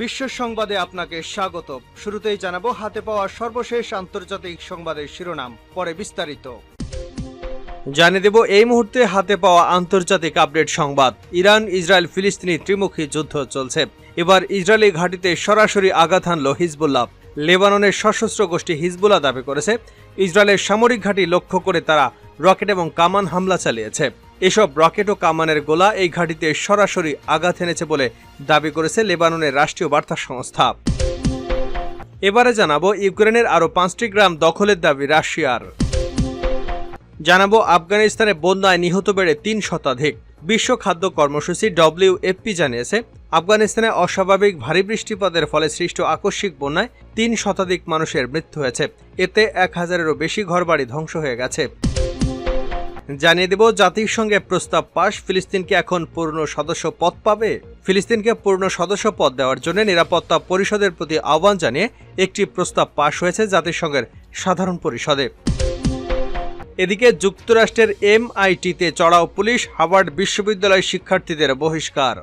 বিশ্ব সংবাদে আপনাকে স্বাগত। শুরুতেই জানাব, হাতে পাওয়া সর্বশেষ আন্তর্জাতিক সংবাদের শিরোনাম, পরে বিস্তারিত। জানিয়ে দেব, এই মুহূর্তে হাতে পাওয়া আন্তর্জাতিক আপডেট সংবাদ। ইরান, ইসরায়েল, ফিলিস্তিনি ত্রিমুখী যুদ্ধ চলছে। এবার ইসরায়েলি ঘাঁটিতে সরাসরি আঘাত হানল হিজবুল্লাহ। লেবাননের সশস্ত্র গোষ্ঠী হিজবুল্লাহ দাবি করেছে, ইসরায়েলের সামরিক ঘাঁটি লক্ষ্য করে তারা রকেট এবং কামান হামলা চালিয়েছে। এসব রকেট ও কামানের গোলা এই ঘাঁটিতে সরাসরি আঘাত এনেছে বলে দাবি করেছে লেবাননের রাষ্ট্রীয় বার্তা সংস্থা। এবারে জানাব, ইউক্রেনের আরও পাঁচটি গ্রাম দখলের দাবি রাশিয়ার। জানাব, আফগানিস্তানে বন্যায় নিহত বেড়ে তিন শতাধিক। বিশ্ব খাদ্য কর্মসূচি ডব্লিউএফপি জানিয়েছে, আফগানিস্তানে অস্বাভাবিক ভারী বৃষ্টিপাতের ফলে সৃষ্ট আকস্মিক বন্যায় তিন শতাধিক মানুষের মৃত্যু হয়েছে। এতে এক হাজারেরও বেশি ঘরবাড়ি ধ্বংস হয়ে গেছে। জানিয়ে দেব জাতিসংঘে প্রস্তাব পাশ ফিলিস্তিনকে এখন পূর্ণ সদস্য পদ পাবে। ফিলিস্তিনকে পূর্ণ সদস্য পদ দেওয়ার জন্য নিরাপত্তা পরিষদের প্রতি আহ্বান জানিয়ে একটি প্রস্তাব পাশ হয়েছে জাতিসংঘের সাধারণ পরিষদে। এদিকে যুক্তরাষ্ট্রের এমআইটিতে চড়াও পুলিশ, হার্ভার্ড বিশ্ববিদ্যালয়ের শিক্ষার্থীদের বহিষ্কার।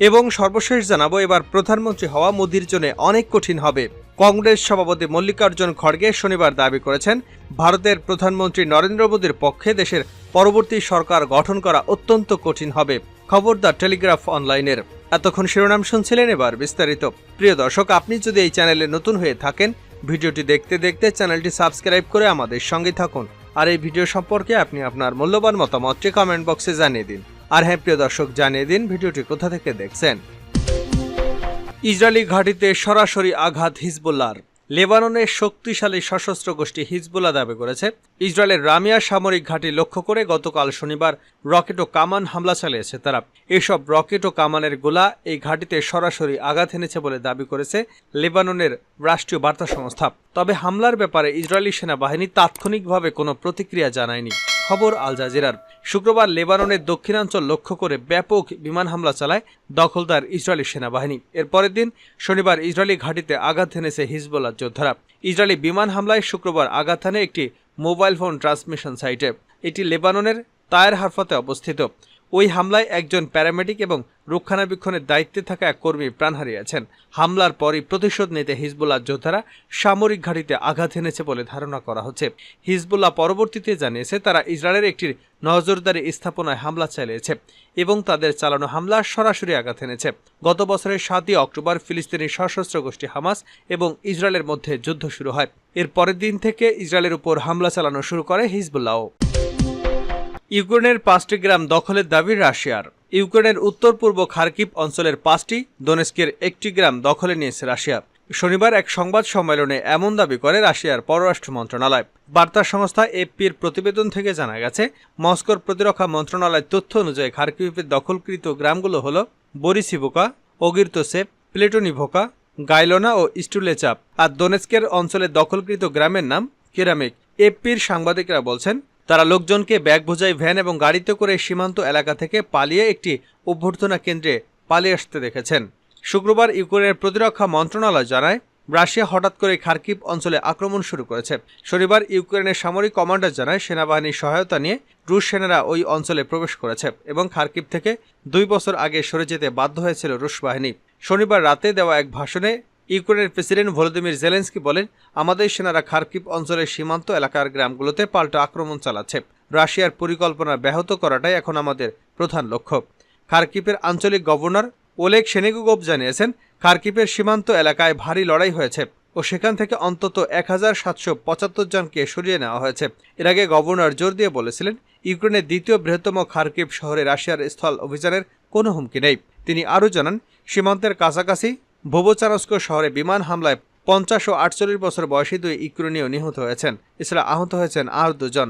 এবং সর্বশেষ জানাব, এবার প্রধানমন্ত্রী হওয়া মোদির জন্য অনেক কঠিন হবে। কংগ্রেস সভাপতি মল্লিকার্জুন খড়গে শনিবার দাবি করেছেন, ভারতের প্রধানমন্ত্রী নরেন্দ্র মোদীর পক্ষে দেশের পরবর্তী সরকার গঠন করা অত্যন্ত কঠিন হবে খবর দ্য টেলিগ্রাফ অনলাইনের। এতক্ষণ শিরোনাম শুনছিলেন এবার বিস্তারিত। প্রিয় দর্শক, আপনি যদি এই চ্যানেলে নতুন হয়ে থাকেন, ভিডিওটি দেখতে দেখতে চ্যানেলটি সাবস্ক্রাইব করে আমাদের সঙ্গে থাকুন। আর এই ভিডিও সম্পর্কে আপনি আপনার মূল্যবান মতামতটি কমেন্ট বক্সে জানিয়ে দিন। আর হ্যাঁ প্রিয় দর্শক, জানিয়ে দিন ভিডিওটি কোথা থেকে দেখছেন। ইসরায়েলি ঘাঁটিতে সরাসরি আঘাত হিজবুল্লাহর। লেবাননের শক্তিশালী সশস্ত্র গোষ্ঠী হিজবুল্লাহ দাবি করেছে। ইসরায়েলের রামিয়া সামরিক ঘাঁটি লক্ষ্য করে গতকাল শনিবার রকেট ও কামান হামলা চালিয়েছে তারা। এসব রকেট ও কামানের গোলা এই ঘাঁটিতে সরাসরি আঘাত এনেছে বলে দাবি করেছে লেবাননের রাষ্ট্রীয় বার্তা সংস্থা। তবে হামলার ব্যাপারে ইসরায়েলি সেনাবাহিনী তাৎক্ষণিকভাবে কোনো প্রতিক্রিয়া জানায়নি। খবর আল জাজিরার। শুক্রবার লেবাননের দক্ষিণাঞ্চল লক্ষ্য করে ব্যাপক বিমান হামলা চালায় দখলদার ইসরায়েলি সেনাবাহিনী। এর পরের দিন শনিবার ইসরায়েলি ঘাঁটিতে আঘাত এনেছে হিজবুল্লাহ যোদ্ধারা। ইসরায়েলি বিমান হামলায় শুক্রবার আঘাত হানে একটি মোবাইল ফোন ট্রান্সমিশন সাইটে। এটি লেবাননের তায়ের হারফাতে অবস্থিত। ওই হামলায় একজন প্যারামেডিক এবং রক্ষণাবেক্ষণের দায়িত্বে থাকা এক কর্মী প্রাণ হারিয়েছেন। হামলার পরই প্রতিশোধ নিতে হিজবুল্লাহ যোদ্ধারা সামরিক ঘাঁটিতে আঘাত এনেছে বলে ধারণা করা হচ্ছে। হিজবুল্লাহ পরবর্তীতে জানিয়েছে, তারা ইসরায়েলের একটি নজরদারি স্থাপনায় হামলা চালিয়েছে এবং তাদের চালানো হামলা সরাসরি আঘাত এনেছে। গত বছরের সাতই অক্টোবর ফিলিস্তিনি সশস্ত্র গোষ্ঠী হামাস এবং ইসরায়েলের মধ্যে যুদ্ধ শুরু হয়। এর পরের দিন থেকে ইসরায়েলের উপর হামলা চালানো শুরু করে হিজবুল্লাহ ইউক্রেনের পাঁচটি গ্রাম দখলের দাবি রাশিয়ার। ইউক্রেনের উত্তর পূর্ব খার্কিভ অঞ্চলের পাঁচটি, দোনেস্কের একটি গ্রাম দখলে নিয়েছে রাশিয়া। শনিবার এক সংবাদ সম্মেলনে এমন দাবি করে রাশিয়ার পররাষ্ট্র মন্ত্রণালয়। বার্তা সংস্থা এপির প্রতিবেদন থেকে জানা গেছে, মস্কোর প্রতিরক্ষা মন্ত্রণালয়ের তথ্য অনুযায়ী খার্কিভের দখলকৃত গ্রামগুলো হল বরিসিভোকা অগিরতোসেপ প্লেটোনিভোকা, গাইলোনা ও স্টুলেচাপ আর দোনেস্কের অঞ্চলে দখলকৃত গ্রামের নাম কেরামিক। এপির সাংবাদিকরা বলছেন তারা লোকজনকে ব্যাগ বোঝাই ভ্যান এবং গাড়িতে করে সীমান্ত এলাকা থেকে পালিয়ে একটি অভ্যর্থনা কেন্দ্রে পালিয়ে আসতে দেখেছেন। শুক্রবার ইউক্রেনের প্রতিরক্ষা মন্ত্রণালয় জানায়, রাশিয়া হঠাৎ করে খার্কিভ অঞ্চলে আক্রমণ শুরু করেছে। শনিবার ইউক্রেনের সামরিক কমান্ডার জানায়, সেনাবাহিনীর সহায়তা নিয়ে রুশ সেনারা ওই অঞ্চলে প্রবেশ করেছে এবং খার্কিভ থেকে দুই বছর আগে সরে যেতে বাধ্য হয়েছিল রুশ বাহিনী। শনিবার রাতে দেওয়া এক ভাষণে ইউক্রেনের প্রেসিডেন্ট ভলোদিমির জেলেন্সকি বলেন, আমাদের সেনারা খার্কিভ অঞ্চলের সীমান্ত এলাকার গ্রামগুলোতে পাল্টা আক্রমণ চালাচ্ছে। রাশিয়ার পরিকল্পনা ব্যাহত করাটাই এখন আমাদের প্রধান লক্ষ্য। খার্কিপের আঞ্চলিক গভর্নর ওলেক সেনেগুগোভ জানিয়েছেন খার্কিপের সীমান্ত এলাকায় ভারী লড়াই হয়েছে ও সেখান থেকে অন্তত এক হাজার সাতশো পঁচাত্তর জনকে সরিয়ে নেওয়া হয়েছে। এর আগে গভর্নর জোর দিয়ে বলেছিলেন, ইউক্রেনের দ্বিতীয় বৃহত্তম খার্কিভ শহরে রাশিয়ার স্থল অভিযানের কোনো হুমকি নেই। তিনি আরও জানান, সীমান্তের কাছাকাছি ভোবোচানস্ক শহরে বিমান হামলায় পঞ্চাশ ও আটচল্লিশ বছর বয়সী দুই ইউক্রেনীয় নিহত হয়েছেন। এছাড়া আহত হয়েছেন আর দুজন।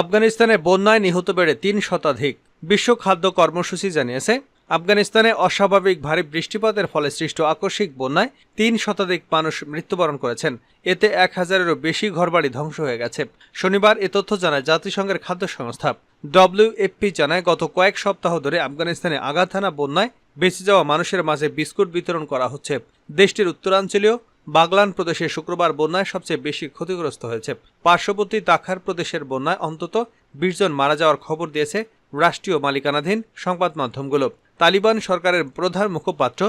আফগানিস্তানে বন্যায় নিহত বেড়ে তিন শতাধিক। বিশ্ব খাদ্য কর্মসূচি জানিয়েছে, আফগানিস্তানে অস্বাভাবিক ভারী বৃষ্টিপাতের ফলে সৃষ্ট আকস্মিক বন্যায় তিন শতাধিক মানুষ মৃত্যুবরণ করেছেন। এতে এক হাজারেরও বেশি ঘরবাড়ি ধ্বংস হয়ে গেছে। শনিবার এ তথ্য জানায় জাতিসংঘের খাদ্য সংস্থা। ডব্লিউএফপি জানায়, গত কয়েক সপ্তাহ ধরে আফগানিস্তানে আঘাত হানা বন্যায় বেঁচে যাওয়া মানুষের মাঝে বিস্কুট বিতরণ করা হচ্ছে। দেশটির উত্তরাঞ্চলীয় বাগলান প্রদেশে শুক্রবার বন্যায় সবচেয়ে বেশি ক্ষতিগ্রস্ত হয়েছে। পার্শ্ববর্তী তাখার প্রদেশের বন্যায় অন্তত বিশ জন মারা যাওয়ার খবর দিয়েছে রাষ্ট্রীয় মালিকানাধীন সংবাদ মাধ্যমগুলো। তালিবান সরকারের প্রধান মুখপাত্র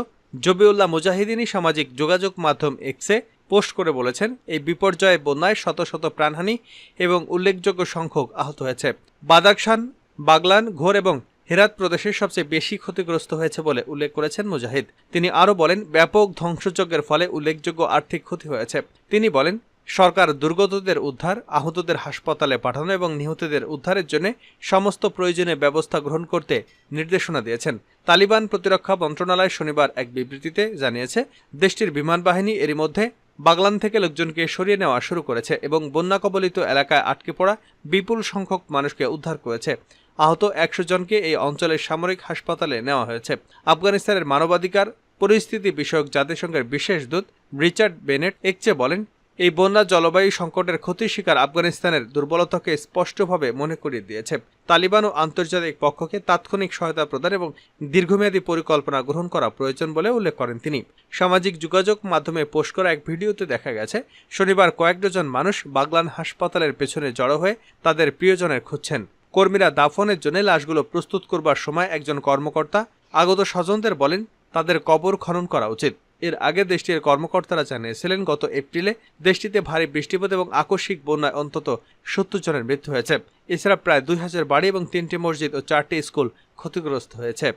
জবিউল্লাহ মুজাহিদিনী সামাজিক যোগাযোগ মাধ্যম এক্সে পোস্ট করে বলেছেন, এই বিপর্যয়ে বন্যায় শত শত প্রাণহানি এবং উল্লেখযোগ্য সংখ্যক আহত হয়েছে। বাদাকশান বাগলান, ঘোর এবং হেরাত প্রদেশের সবচেয়ে বেশি ক্ষতিগ্রস্ত হয়েছে বলে উল্লেখ করেছেন মুজাহিদ। তিনি আরও বলেন, ব্যাপক ধ্বংসযজ্ঞের ফলে উল্লেখযোগ্য আর্থিক ক্ষতি হয়েছে। তিনি বলেন, সরকার দুর্গতদের উদ্ধার, আহতদের হাসপাতালে পাঠানো এবং নিহতদের উদ্ধারের জন্য সমস্ত প্রয়োজনীয় ব্যবস্থা গ্রহণ করতে নির্দেশনা দিয়েছেন। তালিবান প্রতিরক্ষা মন্ত্রণালয় শনিবার এক বিবৃতিতে জানিয়েছে, দেশটির বিমান বাহিনী এরই মধ্যে বাগলান থেকে লোকজনকে সরিয়ে নেওয়া শুরু করেছে এবং বন্যা কবলিত এলাকায় আটকে পড়া বিপুল সংখ্যক মানুষকে উদ্ধার করেছে। আহত একশো জনকে এই অঞ্চলের সামরিক হাসপাতালে নেওয়া হয়েছে। আফগানিস্তানের মানবাধিকার পরিস্থিতি বিষয়ক জাতিসংঘের বিশেষ দূত রিচার্ড বেনেট একচে বলেন এই বন্যা জলবায়ু সংকটের ক্ষতির শিকার আফগানিস্তানের দুর্বলতাকে স্পষ্টভাবে মনে করিয়ে দিয়েছে। তালিবান ও আন্তর্জাতিক পক্ষকে তাৎক্ষণিক সহায়তা প্রদান এবং দীর্ঘমেয়াদী পরিকল্পনা গ্রহণ করা প্রয়োজন বলে উল্লেখ করেন তিনি। সামাজিক যোগাযোগ মাধ্যমে পোস্ট করা এক ভিডিওতে দেখা গেছে, শনিবার কয়েক ডজন মানুষ বাগলান হাসপাতালের পেছনে জড়ো হয়ে তাদের প্রিয়জনের খুঁজছেন। কর্মীরা দাফনের জন্য লাশগুলো প্রস্তুত করবার সময় একজন কর্মকর্তা, আগত স্বজনদের বলেন, তাদের কবর খনন করা উচিত। এর আগে দেশটির কর্মকর্তারা জানিয়েছিলেন, গত এপ্রিলে দেশটিতে ভারী বৃষ্টিপাত এবং আকস্মিক বন্যায় অন্তত সত্তর জনের মৃত্যু হয়েছে। এছাড়া প্রায় দুই হাজার বাড়ি এবং তিনটি মসজিদ ও চারটি স্কুল ক্ষতিগ্রস্ত হয়েছে।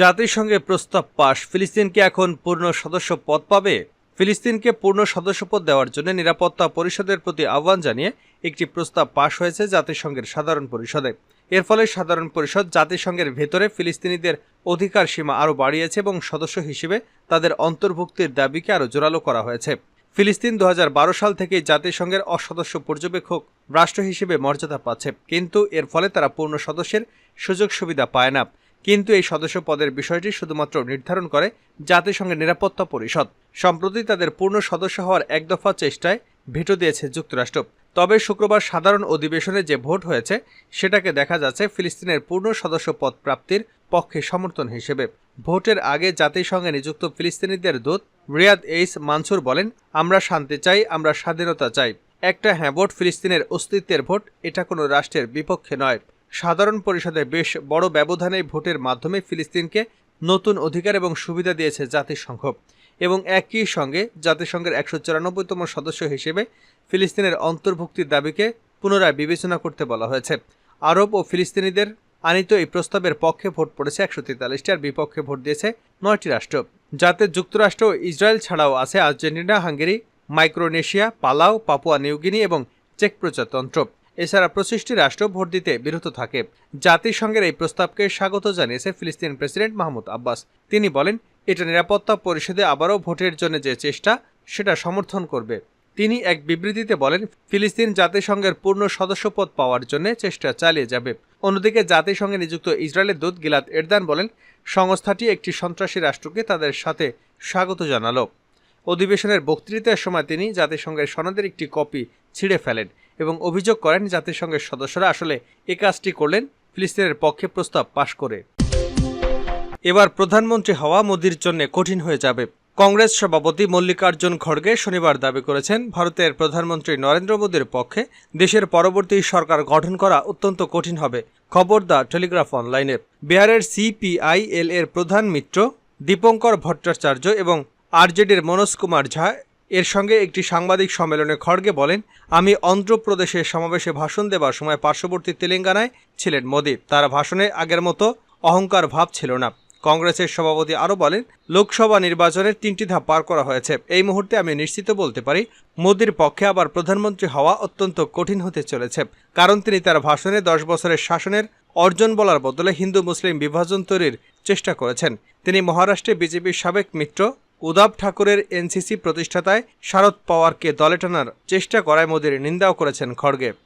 জাতিসংঘে প্রস্তাব পাশ। ফিলিস্তিনকে এখন পূর্ণ সদস্য পদ পাবে? ফিলিস্তিনকে পূর্ণ সদস্যপদ দেওয়ার জন্য নিরাপত্তা পরিষদের প্রতি আহ্বান জানিয়ে একটি প্রস্তাব পাশ হয়েছে জাতিসংঘের সাধারণ পরিষদে। এর ফলে সাধারণ পরিষদ জাতিসংঘের ভেতরে ফিলিস্তিনিদের অধিকার সীমা আরও বাড়িয়েছে এবং সদস্য হিসেবে তাদের অন্তর্ভুক্তির দাবিকে আরও জোরালো করা হয়েছে। ফিলিস্তিন দু হাজার বারো সাল থেকে জাতিসংঘের অসদস্য পর্যবেক্ষক রাষ্ট্র হিসেবে মর্যাদা পাচ্ছে, কিন্তু এর ফলে তারা পূর্ণ সদস্যের সুযোগ সুবিধা পায় না। কিন্তু এই সদস্য পদের বিষয়টি শুধুমাত্র নির্ধারণ করে জাতিসংঘের নিরাপত্তা পরিষদ। সম্প্রতি তাদের পূর্ণ সদস্য হওয়ার এক দফা চেষ্টায় ভেটো দিয়েছে যুক্তরাষ্ট্র। তবে শুক্রবার সাধারণ অধিবেশনে যে ভোট হয়েছে, সেটাকে দেখা যাচ্ছে ফিলিস্তিনের পূর্ণ সদস্য পদ প্রাপ্তির পক্ষে সমর্থন হিসেবে। ভোটের আগে জাতিসংঘে নিযুক্ত ফিলিস্তিনিদের দূত রিয়াদ এইস মানসুর বলেন, আমরা শান্তি চাই, আমরা স্বাধীনতা চাই। একটা হ্যাঁ ভোট ফিলিস্তিনের অস্তিত্বের ভোট, এটা কোনো রাষ্ট্রের বিপক্ষে নয়। সাধারণ পরিষদে বেশ বড় ব্যবধানে ভোটের মাধ্যমে ফিলিস্তিনকে নতুন অধিকার এবং সুবিধা দিয়েছে জাতিসংঘ। এবং একই সঙ্গে জাতিসংঘের একশো চুরানব্বইতম সদস্য হিসেবে ফিলিস্তিনের অন্তর্ভুক্তির দাবিকে পুনরায় বিবেচনা করতে বলা হয়েছে। আরব ও ফিলিস্তিনিদের আনিত এই প্রস্তাবের পক্ষে ভোট পড়েছে একশো তেতাল্লিশটি আর বিপক্ষে ভোট দিয়েছে নয়টি রাষ্ট্র। যাতে যুক্তরাষ্ট্র ও ইসরায়েল ছাড়াও আছে Argentina, Hungary, Micronesia, Palau, Papua New Guinea এবং চেক প্রজাতন্ত্র এছাড়া পঁচিশটি রাষ্ট্র ভোট দিতে বিরত থাকে। জাতিসংঘের এই প্রস্তাবকে স্বাগত জানিয়েছে ফিলিস্তিন প্রেসিডেন্ট মাহমুদ আব্বাস। তিনি বলেন এটা নিরাপত্তা পরিষদে আবারও ভোটের জন্য যে চেষ্টা, সেটা সমর্থন করবে। তিনি এক বিবৃতিতে বলেন, ফিলিস্তিন জাতিসংঘের পূর্ণ সদস্যপদ পাওয়ার জন্য চেষ্টা চালিয়ে যাবে। অন্যদিকে জাতিসংঘে নিযুক্ত ইসরায়েলের দূত গিলাদ এরদান বলেন, সংস্থাটি একটি সন্ত্রাসী রাষ্ট্রকে তাদের সাথে স্বাগত জানালো। অধিবেশনের বক্তৃতার সময় তিনি জাতিসংঘের সনদের একটি কপি ছিঁড়ে ফেলেন এবং অভিযোগ করেন, জাতিসংঘের সদস্যরা আসলে এ কাজটি করলেন, ফিলিস্তিনের পক্ষে প্রস্তাব পাশ করে। এবার প্রধানমন্ত্রী হওয়া মোদির জন্য কঠিন হয়ে যাবে। কংগ্রেস সভাপতি মল্লিকার্জুন খড়গে শনিবার দাবি করেছেন, ভারতের প্রধানমন্ত্রী নরেন্দ্র মোদীর পক্ষে দেশের পরবর্তী সরকার গঠন করা অত্যন্ত কঠিন হবে খবর দ্য টেলিগ্রাফ অনলাইনে বিহারের সিপিআইএল এর প্রধান মিত্র দীপঙ্কর ভট্টাচার্য এবং আরজেডির মনোজ কুমার ঝা এর সঙ্গে একটি সাংবাদিক সম্মেলনে খড়গে বলেন, আমি অন্ধ্রপ্রদেশের সমাবেশে ভাষণ দেবার সময় পার্শ্ববর্তী তেলেঙ্গানায় ছিলেন মোদী। তার ভাষণে আগের মতো অহংকার ভাব ছিল না। কংগ্রেসের সভাপতি আরও বলেন, লোকসভা নির্বাচনের তিনটি ধাপ পার করা হয়েছে। এই মুহূর্তে আমি নিশ্চিত বলতে পারি, মোদীর পক্ষে আবার প্রধানমন্ত্রী হওয়া অত্যন্ত কঠিন হতে চলেছে। কারণ তিনি তার ভাষণে দশ বছরের শাসনের অর্জন বলার বদলে হিন্দু মুসলিম বিভাজন তৈরির চেষ্টা করেছেন। তিনি মহারাষ্ট্রে বিজেপির সাবেক মিত্র উদাব ঠাকুরের এনসিসি প্রতিষ্ঠাতায় শারদ পাওয়ারকে দলে টানার চেষ্টা করায় মোদীর নিন্দাও করেছেন খড়গে।